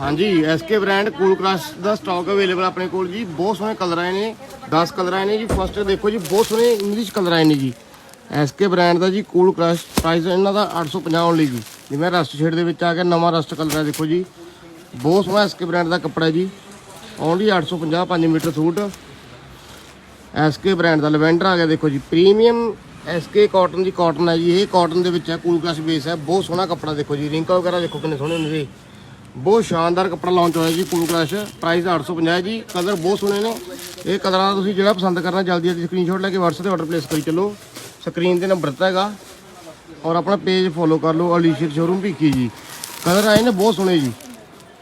ਹਾਂਜੀ SK brand cool crush ਦਾ stock available ਆਪਣੇ ਕੋਲ ਜੀ। ਬਹੁਤ ਸੋਹਣੇ ਕਲਰ ਆਏ ਨੇ। 10 ਕਲਰ ਆਏ ਨੇ ਜੀ। ਫਸਟ ਦੇਖੋ ਜੀ, ਬਹੁਤ ਸੋਹਣੇ ਇੰਗਲਿਸ਼ ਕਲਰ ਆਏ ਨੇ ਜੀ। ਐਸਕੇ ਬ੍ਰਾਂਡ ਦਾ ਜੀ ਕੂਲ ਕ੍ਰਸ਼ ਪ੍ਰਾਈਸ ਇਹਨਾਂ ਦਾ 850 ਓਨਲੀ ਜੀ। ਜਿਵੇਂ ਰਸਟ ਸ਼ੇਡ ਦੇ ਵਿੱਚ ਆ ਗਿਆ, ਨਵਾਂ ਰਸਟ ਕਲਰ ਹੈ ਦੇਖੋ ਜੀ। ਬਹੁਤ ਸੋਹਣਾ ਐਸਕੇ ਬ੍ਰਾਂਡ ਦਾ ਕੱਪੜਾ ਜੀ। Only 850 5 metre suit. SK brand ਦਾ ਲਵੈਂਡਰ ਆ ਗਿਆ, ਦੇਖੋ ਜੀ। ਪ੍ਰੀਮੀਅਮ ਐਸਕੇ ਕਾਟਨ ਦੀ ਕਾਟਨ ਹੈ ਜੀ। ਇਹ ਕਾਟਨ ਦੇ ਵਿੱਚ ਹੈ ਕੂਲ ਕ੍ਰਸ਼ ਬੇਸ ਹੈ ਬਹੁਤ ਸੋਹਣਾ ਕੱਪੜਾ ਦੇਖੋ ਜੀ। ਰਿੰਕਲ ਵਗੈਰਾ ਦੇਖੋ ਕਿੰਨੇ ਸੋਹਣੇ ਨੇ ਜੀ। ਬਹੁਤ ਸ਼ਾਨਦਾਰ ਕੱਪੜਾ ਲਾਂਚ ਹੋਇਆ ਜੀ ਕੂਲ ਕ੍ਰਸ਼ ਪ੍ਰਾਈਸ 850 ਹੈ ਜੀ ਕਲਰ ਬਹੁਤ ਸੋਹਣੇ ਨੇ। ਇਹ ਕਲਰਾਂ ਤੁਸੀਂ ਜਿਹੜਾ ਪਸੰਦ ਕਰਨਾ ਜਲਦੀ ਜਲਦੀ ਸਕਰੀਨਸ਼ਾਟ ਲੈ ਕੇ WhatsApp ਤੇ ਆਰਡਰ ਪਲੇਸ ਕਰੀ ਚੱਲੋ। ਸਕਰੀਨ ਤੇ ਨੰਬਰ ਦਿੱਤਾ ਹੈਗਾ। ਔਰ ਆਪਣਾ ਪੇਜ ਫੋਲੋ ਕਰ ਲਓ ਅਲੀਸ਼ਰ ਸ਼ੋਰੂਮ ਭੀਖੀ ਜੀ। ਕਲਰ ਆਏ ਨੇ ਬਹੁਤ ਸੋਹਣੇ ਜੀ।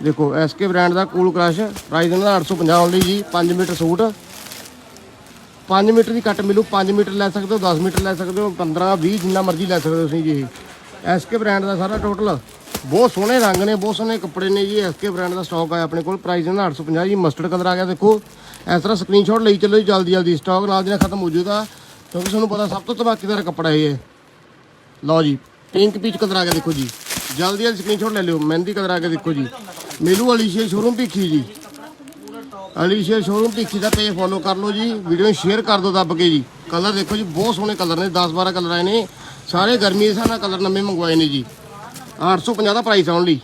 ਦੇਖੋ ਐਸਕੇ ਬ੍ਰਾਂਡ ਦਾ ਕੂਲ ਕ੍ਰਸ਼ ਪ੍ਰਾਈਸ ਇਹਨਾਂ ਦਾ 850 ਓਨਲੀ ਜੀ 5 ਮੀਟਰ ਸੂਟ। 5 ਮੀਟਰ ਦੀ ਕੱਟ ਮਿਲੂ 5 ਮੀਟਰ ਲੈ ਸਕਦੇ ਹੋ 10 ਮੀਟਰ ਲੈ ਸਕਦੇ ਹੋ 15 20 ਜਿੰਨਾ ਮਰਜ਼ੀ ਲੈ ਸਕਦੇ ਹੋ ਤੁਸੀਂ ਜੀ ਇਹ। ਐਸਕੇ ਬ੍ਰਾਂਡ ਦਾ ਸਾਰਾ ਟੋਟਲ ਬਹੁਤ ਸੋਹਣੇ ਰੰਗ ਨੇ, ਬਹੁਤ ਸੋਹਣੇ ਕੱਪੜੇ ਨੇ ਜੀ ਐਸਕੇ ਬ੍ਰਾਂਡ ਦਾ ਸਟਾਕ ਆਇਆ ਆਪਣੇ ਕੋਲ ਪ੍ਰਾਈਸ ਇਹਨਾਂ ਦਾ 850 ਜੀ ਮਸਟਰਡ ਕਲਰ ਆ ਗਿਆ, ਦੇਖੋ। ਇਸ ਤਰ੍ਹਾਂ ਸਕਰੀਨਸ਼ਾਟ ਲਈ ਚੱਲੋ ਜੀ, ਜਲਦੀ ਜਲਦੀ ਸਟਾਕ ਨਾਲ ਦੀ ਨਾਲ ਖਤਮ ਹੋ ਜਾਊਗਾ, ਕਿਉਂਕਿ ਤੁਹਾਨੂੰ ਪਤਾ ਸਭ ਤੋਂ ਧਮਾਕੇਦਾਰ ਕੱਪੜਾ ਇਹ ਹੈ। ਲਓ ਜੀ ਪਿੰਕ ਪੀਚ ਕਲਰ ਆ ਗਿਆ, ਦੇਖੋ ਜੀ। ਜਲਦੀ ਜਲਦੀ ਸਕਰੀਨਸ਼ਾਟ ਲੈ ਲਿਓ, ਮਹਿੰਦੀ ਕਲਰ ਆ ਗਿਆ, ਦੇਖੋ ਜੀ। ਮਿਲੂ ਅਲੀਸ਼ੀਆ ਸ਼ੋਰੂਮ ਭੀਖੀ ਜੀ। ਅਲੀਸ਼ੀਆ ਸ਼ੋਰੂਮ ਭੀਖੀ ਦਾ ਪੇਜ ਫੋਲੋ ਕਰ ਲਓ ਜੀ ਵੀਡੀਓ ਨੂੰ ਸ਼ੇਅਰ ਕਰ ਦਿਓ ਦੱਬ ਕੇ ਜੀ। ਕਲਰ ਦੇਖੋ ਜੀ, ਬਹੁਤ ਸੋਹਣੇ ਕਲਰ ਨੇ 10 12 ਕਲਰ ਆਏ ਨੇ। ਸਾਰੇ ਗਰਮੀ ਦੇ ਹਿਸਾਬ ਨਾਲ ਕਲਰ ਨਵੇਂ ਮੰਗਵਾਏ ਨੇ ਜੀ। 850 ਦਾ ਪ੍ਰਾਈਸ ਆਉਣ ਲਈ